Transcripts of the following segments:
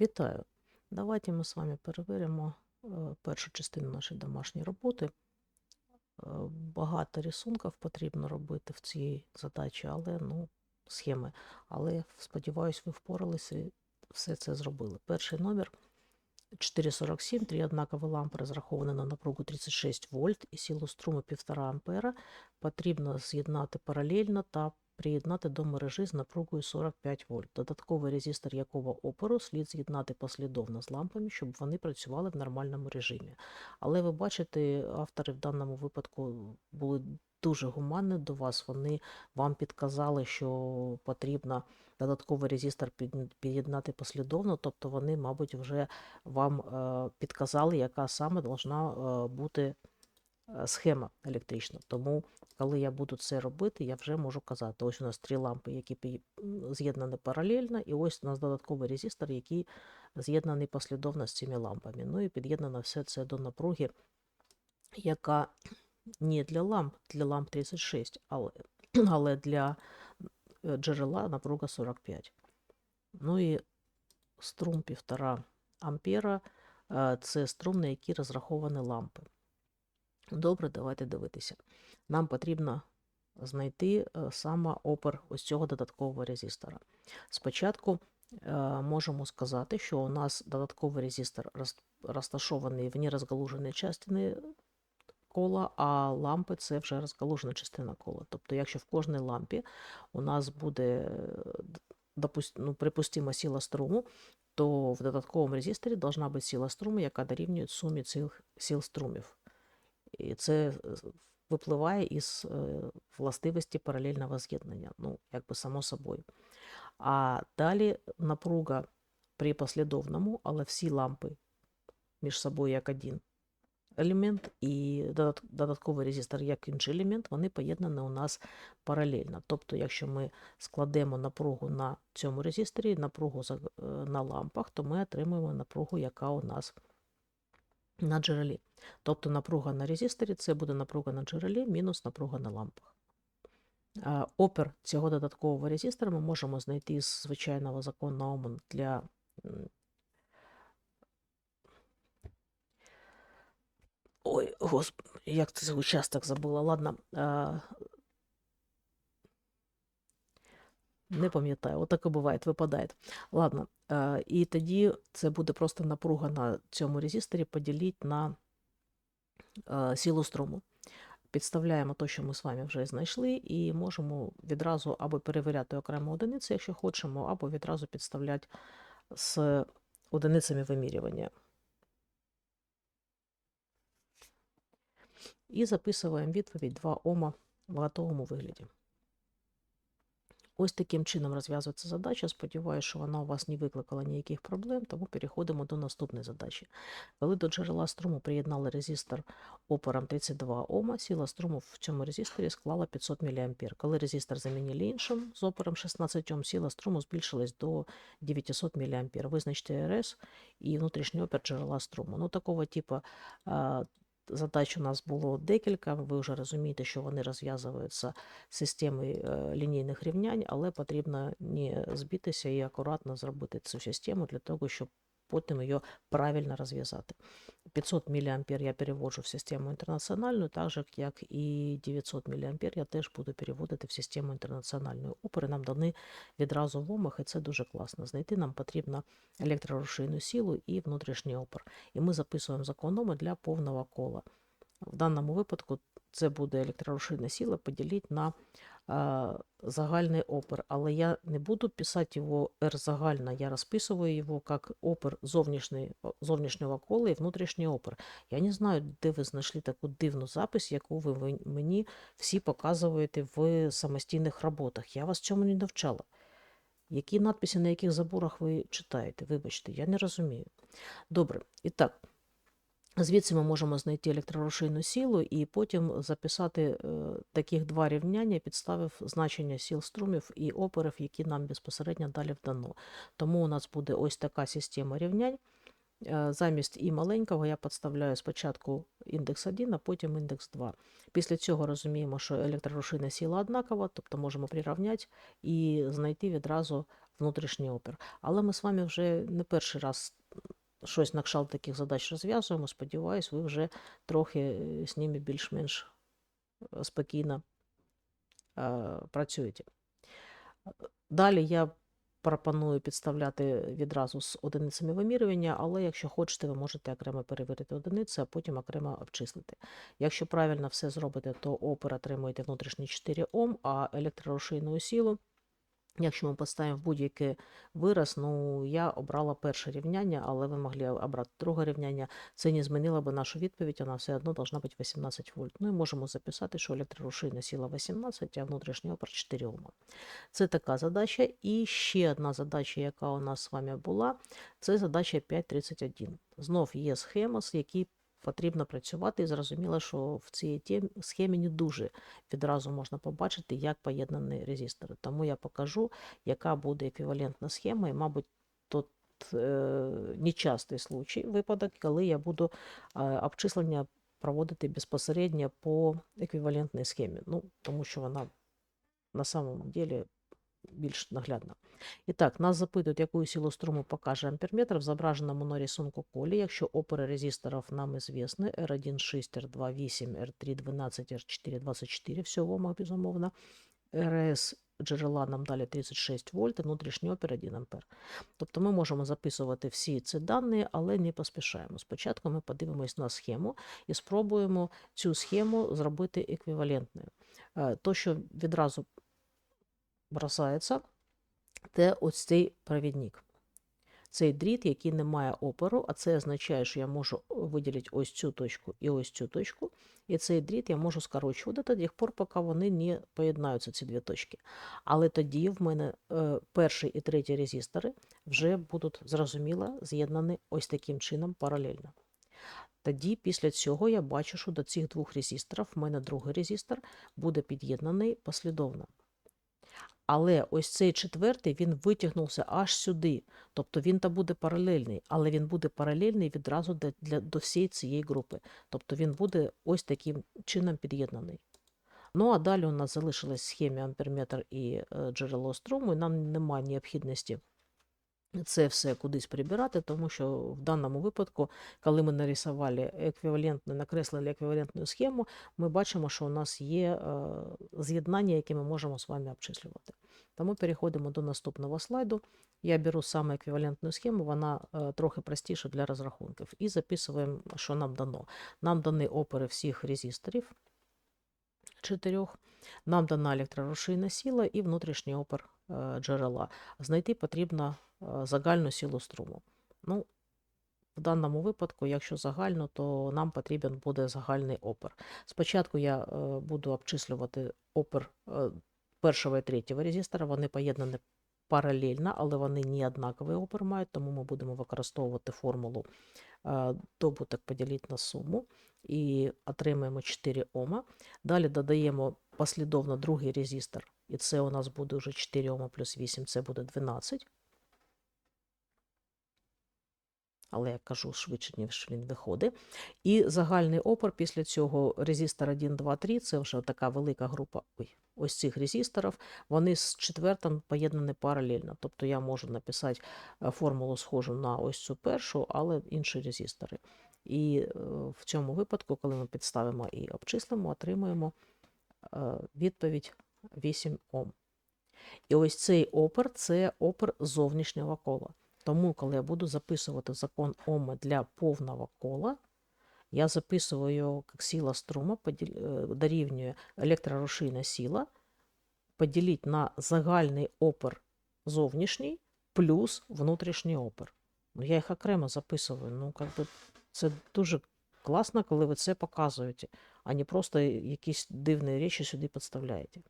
Вітаю! Давайте ми з вами перевіримо е, першу частину нашої домашньої роботи. Е, Багато рисунків потрібно робити в цій задачі, але ну, схеми. Але сподіваюсь, ви впоралися і все це зробили. Перший номер 447, три однакові лампи розраховані на напругу 36 вольт і силу струму 1,5 ампера потрібно з'єднати паралельно та приєднати до мережі з напругою 45 вольт. Додатковий резистор якого опору слід з'єднати послідовно з лампами, щоб вони працювали в нормальному режимі. Але ви бачите, автори в даному випадку були дуже гуманні до вас. Вони вам підказали, що потрібно додатковий резистор під'єднати послідовно, тобто вони, мабуть, вже вам е, підказали, яка саме должна е, бути схема електрична. Тому, коли я буду це робити, я вже можу казати, ось у нас три лампи, які з'єднані паралельно, і ось у нас додатковий резистор, який з'єднаний послідовно з цими лампами. Ну і під'єднано все це до напруги, яка не для ламп, для ламп 36, але, але для е, джерела напруга 45. Ну і струм 1,5 ампера е, це струм, на який розраховані лампи. Добре, давайте дивитися. Нам потрібно знайти е, саме опір ось цього додаткового резистора. Спочатку е, можемо сказати, що у нас додатковий резистор розташований в нерозгалуженій частині кола, а лампи це вже розгалужена частина кола. Тобто, якщо в кожній лампі у нас буде е, ну, припустима сила струму, то в додатковому резисторі должна бути сила струму, яка дорівнює сумі цих сил струмів. І це е, випливає із е, властивості паралельного з'єднання, ну, якби само собою. А далі напруга при послідовному, але всі лампи між собою як один елемент, і додатковий резистор як інший елемент, вони поєднані у нас паралельно. Тобто, якщо ми складемо напругу на цьому резисторі, напругу е, на лампах, то ми отримуємо напругу, яка у нас на джерелі. Тобто напруга на резисторі це буде напруга на джерелі мінус напруга на лампах. Опір цього додаткового резистора ми можемо знайти з звичайного закону Ома для Ой, господи, як це участок забула. Ладно. А... Не пам'ятаю, отаке буває, випадає. Ладно, і тоді це буде просто напруга на цьому резисторі поділити на а, силу струму. Підставляємо те, що ми з вами вже знайшли, і можемо відразу або перевіряти окремо одиниці, якщо хочемо, або відразу підставляти з одиницями вимірювання. І записуємо відповідь 2 Ома в готовому вигляді. Ось таким чином розв'язується задача. Сподіваюся, що вона у вас не викликала ніяких проблем, тому переходимо до наступної задачі. Коли до джерела струму приєднали резистор опором 32 Ома, сила струму в цьому резисторі склала 500 мА. Коли резистор замінили іншим з опором 16 Ом, сила струму збільшилась до 900 мА. Визначте РС і внутрішній опір джерела струму. Ну, такого типу задач у нас було декілька. Ви вже розумієте, що вони розв'язуються системою е, лінійних рівнянь, але потрібно не збитися і акуратно зробити цю систему для того, щоб потім її правильно розв'язати. 500 мА я переводжу в систему інтернаціональну, так же, як і 900 мА я теж буду переводити в систему інтернаціональну. Опори нам дані відразу в омах, і це дуже класно. Знайти нам потрібно електрорушійну силу і внутрішній опор. І ми записуємо закон Ома для повного кола. В даному випадку це буде електрорушійна сила поділити на загальний опір. Але я не буду писати його R загально, я розписую його як опір зовнішній, зовнішнього кола і внутрішній опір. Я не знаю, де ви знайшли таку дивну запис, яку ви мені всі показуєте в самостійних роботах. Я вас цьому не навчала. Які надписи на яких заборах ви читаєте? Вибачте, я не розумію. Добре, і так. Звідси ми можемо знайти електрорушійну силу і потім записати е, таких два рівняння, підставив значення сил струмів і опорів, які нам безпосередньо далі вдано. Тому у нас буде ось така система рівнянь. е, замість і маленького я підставляю спочатку індекс 1, а потім індекс 2. Після цього розуміємо, що електрорушійна сила однакова, тобто можемо прирівняти і знайти відразу внутрішній опір. Але ми з вами вже не перший раз щось на кшталт таких задач розв'язуємо. Сподіваюсь, ви вже трохи е, з ними більш-менш е, спокійно е, працюєте. Далі я пропоную підставляти відразу з одиницями вимірювання, але якщо хочете, ви можете окремо перевірити одиниці, а потім окремо обчислити. Якщо правильно все зробите, то опір отримуєте внутрішні 4 Ом, а електрорушійну силу, якщо ми поставимо будь-який вираз, ну я обрала перше рівняння, але ви могли обрати друге рівняння. Це не змінило би нашу відповідь, вона все одно должна бути 18 вольт. Ну і можемо записати, що електрорушійна сила 18, а внутрішній опір 4 Ома. Це така задача. І ще одна задача, яка у нас з вами була, це задача 5.31. Знов є схема, з якій потрібно працювати. І зрозуміло, що в цій схемі не дуже відразу можна побачити, як поєднані резистори. Тому я покажу, яка буде еквівалентна схема, і, мабуть, тут е, нечастий случай, випадок, коли я буду е, обчислення проводити безпосередньо по еквівалентній схемі. Ну, тому що вона на самом деле більш наглядна. І так, нас запитують, яку силу струму покаже амперметр в зображеному на рисунку колі, якщо опори резисторів нам известны, R1 6, R2 8, R3 12, R4 24, все в безумовно. РС джерела нам далі 36 вольт, внутрішній опір 1 ампер. Тобто ми можемо записувати всі ці дані, але не поспішаємо. Спочатку ми подивимось на схему і спробуємо цю схему зробити еквівалентною. Е, То, що відразу бросається, це ось цей провідник. Цей дріт, який не має опору, а це означає, що я можу виділити ось цю точку і ось цю точку. І цей дріт я можу скорочувати до тих пор, поки вони не поєднаються, ці дві точки. Але тоді в мене е, перший і третій резистори вже будуть зрозуміло з'єднані ось таким чином паралельно. Тоді, після цього, я бачу, що до цих двох резисторів в мене другий резистор буде під'єднаний послідовно. Але ось цей четвертий він витягнувся аж сюди. Тобто він та буде паралельний, але він буде паралельний відразу для, для, до всієї цієї групи. Тобто він буде ось таким чином під'єднаний. Ну а далі у нас залишилась схемі амперметр і е, джерело струму, і нам немає необхідності це все кудись прибирати, тому що в даному випадку, коли ми нарисували еквівалентну, накреслили еквівалентну схему, ми бачимо, що у нас є е, з'єднання, які ми можемо з вами обчислювати. Тому переходимо до наступного слайду. Я беру саме еквівалентну схему, вона е, трохи простіша для розрахунків. І записуємо, що нам дано. Нам дані опори всіх резисторів чотирьох. Нам дана електрорушійна сила і внутрішній опір е, джерела. Знайти потрібно е, загальну силу струму. Ну, в даному випадку, якщо загально, то нам потрібен буде загальний опір. Спочатку я е, буду обчислювати опір е, першого і третього резистора, вони поєднані паралельно, але вони не однаковий опір мають, тому ми будемо використовувати формулу е, добуток поділити на суму і отримаємо 4 Ома. Далі додаємо послідовно другий резистор, і це у нас буде вже 4 плюс 8, це буде 12. Але я кажу швидше, ніж він виходить. І загальний опор після цього резистор 1, 2, 3, це вже така велика група ой, ось цих резисторів, вони з четвертим поєднані паралельно. Тобто я можу написати е, формулу схожу на ось цю першу, але інші резистори. І е, в цьому випадку, коли ми підставимо і обчислимо, отримуємо е, відповідь 8 Ом. І ось цей опер це опер зовнішнього кола. Тому, коли я буду записувати закон Ома для повного кола, я записую його як сила струма е, дорівнює електрорушійна сила поділити на загальний опер зовнішній плюс внутрішній опер. Ну, я їх окремо записую. Ну, как би, це дуже класно, коли ви це показуєте, а не просто якісь дивні речі сюди підставляєте.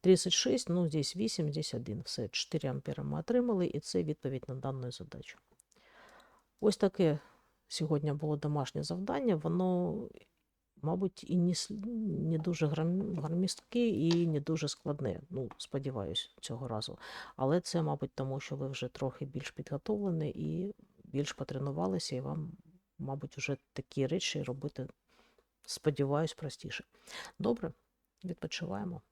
36, ну, здесь 8, здесь 1. Все, 4 ампера ми отримали, і це відповідь на дану задачу. Ось таке сьогодні було домашнє завдання. Воно, мабуть, і не, не дуже громістке, і не дуже складне. Ну, сподіваюсь, цього разу. Але це, мабуть, тому що ви вже трохи більш підготовлені і більш потренувалися, і вам, мабуть, вже такі речі робити, сподіваюсь, простіше. Добре, відпочиваємо.